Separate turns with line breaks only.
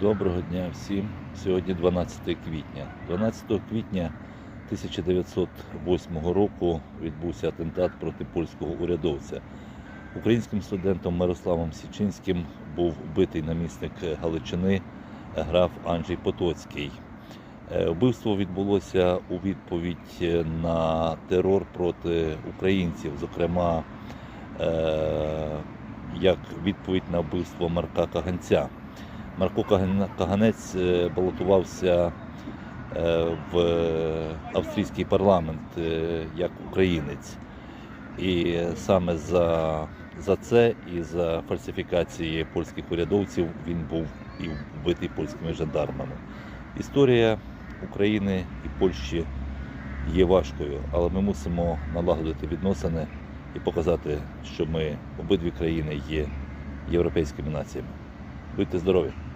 Доброго дня всім. Сьогодні 12 квітня. 12 квітня 1908 року відбувся атентат проти польського урядовця. Українським студентом Мирославом Січинським був вбитий намісник Галичини граф Анджей Потоцький. Е, Вбивство відбулося у відповідь на терор проти українців, зокрема, е, як відповідь на вбивство Марка Каганця. Марко Каганець е, балотувався е, в австрійський парламент е, як українець. І саме за, за це і за фальсифікації польських урядовців він був і вбитий польськими жандармами. Історія України і Польщі є важкою, але ми мусимо налагодити відносини і показати, що ми обидві країни є європейськими націями. Будьте здорові!